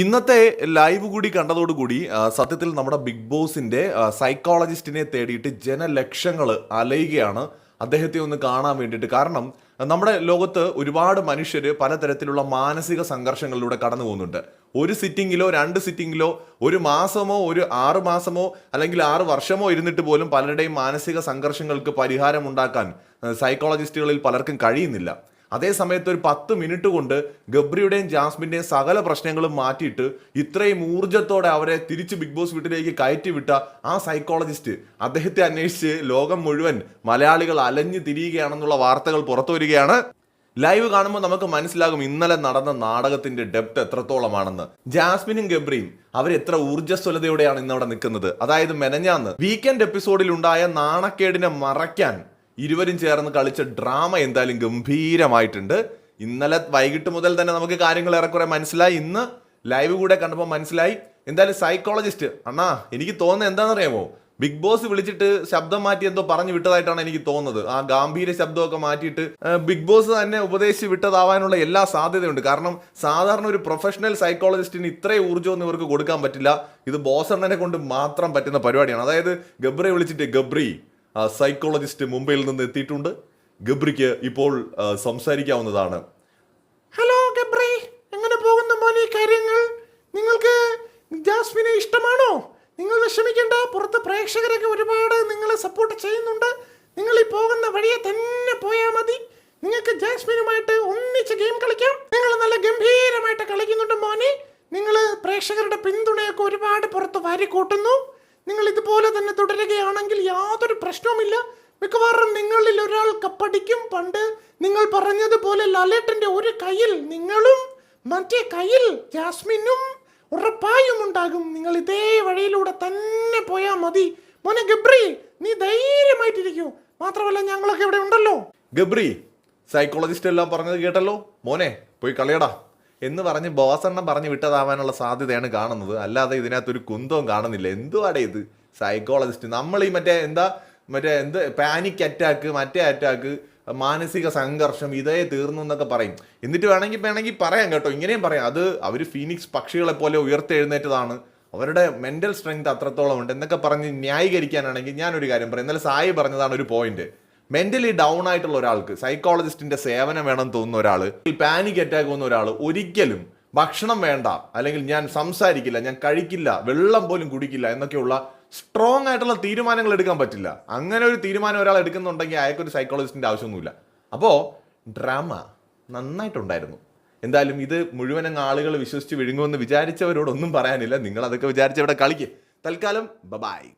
ഇന്നത്തെ ലൈവ് കൂടി കണ്ടതോടുകൂടി സത്യത്തിൽ നമ്മുടെ ബിഗ് ബോസിന്റെ സൈക്കോളജിസ്റ്റിനെ തേടിയിട്ട് ജനലക്ഷങ്ങൾ അലയുകയാണ് അദ്ദേഹത്തെ ഒന്ന് കാണാൻ വേണ്ടിയിട്ട്. കാരണം നമ്മുടെ ലോകത്ത് ഒരുപാട് മനുഷ്യർ പലതരത്തിലുള്ള മാനസിക സംഘർഷങ്ങളിലൂടെ കടന്നു പോകുന്നുണ്ട്. ഒരു സിറ്റിങ്ങിലോ രണ്ട് സിറ്റിങ്ങിലോ ഒരു മാസമോ ഒരു ആറ് മാസമോ അല്ലെങ്കിൽ ആറ് വർഷമോ ഇരുന്നിട്ട് പോലും പലരുടെയും മാനസിക സംഘർഷങ്ങൾക്ക് പരിഹാരം ഉണ്ടാക്കാൻ സൈക്കോളജിസ്റ്റുകളിൽ പലർക്കും കഴിയുന്നില്ല. അതേ സമയത്ത് ഒരു പത്ത് മിനിറ്റ് കൊണ്ട് ഗബ്രിയുടെയും ജാസ്മിന്റെയും സകല പ്രശ്നങ്ങളും മാറ്റിയിട്ട് ഇത്രയും ഊർജത്തോടെ അവരെ തിരിച്ച് ബിഗ് ബോസ് വീട്ടിലേക്ക് കയറ്റി വിട്ട ആ സൈക്കോളജിസ്റ്റ് അദ്ദേഹത്തെ അന്വേഷിച്ച് ലോകം മുഴുവൻ മലയാളികൾ അലഞ്ഞു തിരിയുകയാണെന്നുള്ള വാർത്തകൾ പുറത്തു വരികയാണ്. ലൈവ് കാണുമ്പോൾ നമുക്ക് മനസ്സിലാകും ഇന്നലെ നടന്ന നാടകത്തിന്റെ ഡെപ്ത് എത്രത്തോളമാണെന്ന്. ജാസ്മിനും ഗബ്രിയും അവർ എത്ര ഊർജസ്വലതയോടെയാണ് ഇന്നവിടെ നിൽക്കുന്നത്. അതായത് മെനഞ്ഞാന്ന് വീക്കെൻഡ് എപ്പിസോഡിൽ ഉണ്ടായ നാണക്കേടിനെ മറയ്ക്കാൻ ഇരുവരും ചേർന്ന് കളിച്ച ഡ്രാമ എന്തായാലും ഗംഭീരമായിട്ടുണ്ട്. ഇന്നലെ വൈകിട്ട് മുതൽ തന്നെ നമുക്ക് കാര്യങ്ങൾ ഏറെക്കുറെ മനസ്സിലായി. ഇന്ന് ലൈവ് കൂടെ കണ്ടപ്പോൾ മനസ്സിലായി. എന്തായാലും സൈക്കോളജിസ്റ്റ് അണ്ണാ എനിക്ക് തോന്നുന്നത് എന്താണെന്നറിയാമോ? ബിഗ് ബോസ് വിളിച്ചിട്ട് ശബ്ദം മാറ്റി എന്തോ പറഞ്ഞു വിട്ടതായിട്ടാണ് എനിക്ക് തോന്നുന്നത്. ആ ഗാംഭീര ശബ്ദമൊക്കെ മാറ്റിയിട്ട് ബിഗ് ബോസ് തന്നെ ഉപദേശിച്ച് വിട്ടതാവാനുള്ള എല്ലാ സാധ്യതയുണ്ട്. കാരണം സാധാരണ ഒരു പ്രൊഫഷണൽ സൈക്കോളജിസ്റ്റിന് ഇത്രയും ഊർജം ഇവർക്ക് കൊടുക്കാൻ പറ്റില്ല. ഇത് ബോസ് ബോസണ്ണനെ കൊണ്ട് മാത്രം പറ്റുന്ന പരിപാടിയാണ്. അതായത് ഗബ്രിയെ വിളിച്ചിട്ട് ഗബ്രി സൈക്കോളജിസ്റ്റ് മുംബൈയിൽ നിന്ന് എത്തിയിട്ടുണ്ട്. ഗബ്രിക്ക് ഇപ്പോൾ സംസാരിക്കാവുന്നതാണ്. ഹലോ ഗബ്രി. എങ്ങനെ പോകുന്നു മോനെ കാര്യങ്ങൾ? നിങ്ങൾക്ക് ജാസ്മിനെ ഇഷ്ടമാണോ? നിങ്ങൾ വിഷമിക്കേണ്ട. പുറത്ത് പ്രേക്ഷകരൊക്കെ ഒരുപാട് നിങ്ങളെ സപ്പോർട്ട് ചെയ്യുന്നുണ്ട്. നിങ്ങൾ ഈ പോകുന്ന വഴിയെ തന്നെ പോയാൽ മതി. നിങ്ങൾക്ക് ജാസ്മിനുമായിട്ട് ഒന്നിച്ച് ഗെയിം കളിക്കാം. നിങ്ങൾ നല്ല ഗംഭീരമായിട്ട് കളിക്കുന്നുണ്ട് മോനെ. നിങ്ങൾ പ്രേക്ഷകരുടെ പിന്തുണയൊക്കെ ഒരുപാട് പുറത്ത് വാരി കൂട്ടുന്നു നിങ്ങൾ ഇതുപോലെ തന്നെ തുടരുകയാണെങ്കിൽ യാതൊരു പ്രശ്നവുമില്ല. മിക്കവാറും നിങ്ങളിൽ ഒരാൾ കപ്പടിക്കും പണ്ട് നിങ്ങൾ പറഞ്ഞതുപോലെ ലാലേട്ടന്റെ ഒരു കയ്യിൽ നിങ്ങളും മറ്റേ കയ്യിൽ ജാസ്മിനും ഉറപ്പായും ഉണ്ടാകും. നിങ്ങൾ ഇതേ വഴിയിലൂടെ തന്നെ പോയാൽ മതി. മോനെ ഗബ്രി നീ ധൈര്യമായിട്ടിരിക്കൂ. മാത്രമല്ല ഞങ്ങളൊക്കെ ഇവിടെ ഉണ്ടല്ലോ. ഗബ്രി സൈക്കോളജിസ്റ്റ് എല്ലാം പറഞ്ഞത് കേട്ടല്ലോ? മോനെ പോയി കളിയടാ. എന്ന് പറഞ്ഞ് ബോസെണ്ണം പറഞ്ഞ് വിട്ടതാവാനുള്ള സാധ്യതയാണ് കാണുന്നത്. അല്ലാതെ ഇതിനകത്തൊരു കുന്തവും കാണുന്നില്ല. എന്തുവാടെ ഇത്? സൈക്കോളജിസ്റ്റ് നമ്മൾ ഈ മറ്റേ എന്താ മറ്റേ എന്ത് പാനിക് അറ്റാക്ക് മറ്റേ അറ്റാക്ക് മാനസിക സംഘർഷം ഇതേ തീർന്നു എന്നൊക്കെ പറയും. എന്നിട്ട് വേണമെങ്കിൽ വേണമെങ്കിൽ പറയാം കേട്ടോ. ഇങ്ങനെയും പറയാം. അത് അവർ ഫീനിക്സ് പക്ഷികളെ പോലെ ഉയർത്തെഴുന്നേറ്റതാണ്. അവരുടെ മെന്റൽ സ്ട്രെങ്ത് അത്രത്തോളം ഉണ്ട് എന്നൊക്കെ പറഞ്ഞ് ന്യായീകരിക്കാനാണെങ്കിൽ ഞാനൊരു കാര്യം പറയാം. ഇന്നലെ സായി പറഞ്ഞതാണ് ഒരു പോയിന്റ് മെന്റലി ഡൗൺ ആയിട്ടുള്ള ഒരാൾക്ക് സൈക്കോളജിസ്റ്റിന്റെ സേവനം വേണം തോന്നുന്ന ഒരാൾ പാനിക് അറ്റാക്ക് വന്ന ഒരാൾ ഒരിക്കലും ഭക്ഷണം വേണ്ട അല്ലെങ്കിൽ ഞാൻ സംസാരിക്കില്ല ഞാൻ കഴിക്കില്ല വെള്ളം പോലും കുടിക്കില്ല എന്നൊക്കെയുള്ള സ്ട്രോങ് ആയിട്ടുള്ള തീരുമാനങ്ങൾ എടുക്കാൻ പറ്റില്ല. അങ്ങനെ ഒരു തീരുമാനം ഒരാൾ എടുക്കുന്നുണ്ടെങ്കിൽ അയാൾക്കൊരു സൈക്കോളജിസ്റ്റിന്റെ ആവശ്യമൊന്നുമില്ല. അപ്പോൾ ഡ്രാമ നന്നായിട്ടുണ്ടായിരുന്നു. എന്തായാലും ഇത് മുഴുവനും ആളുകൾ വിശ്വസിച്ച് വിഴുങ്ങുമെന്ന് വിചാരിച്ചവരോടൊന്നും പറയാനില്ല. നിങ്ങൾ അതൊക്കെ വിചാരിച്ച് ഇവിടെ കളിക്ക്. തൽക്കാലം ബബായ്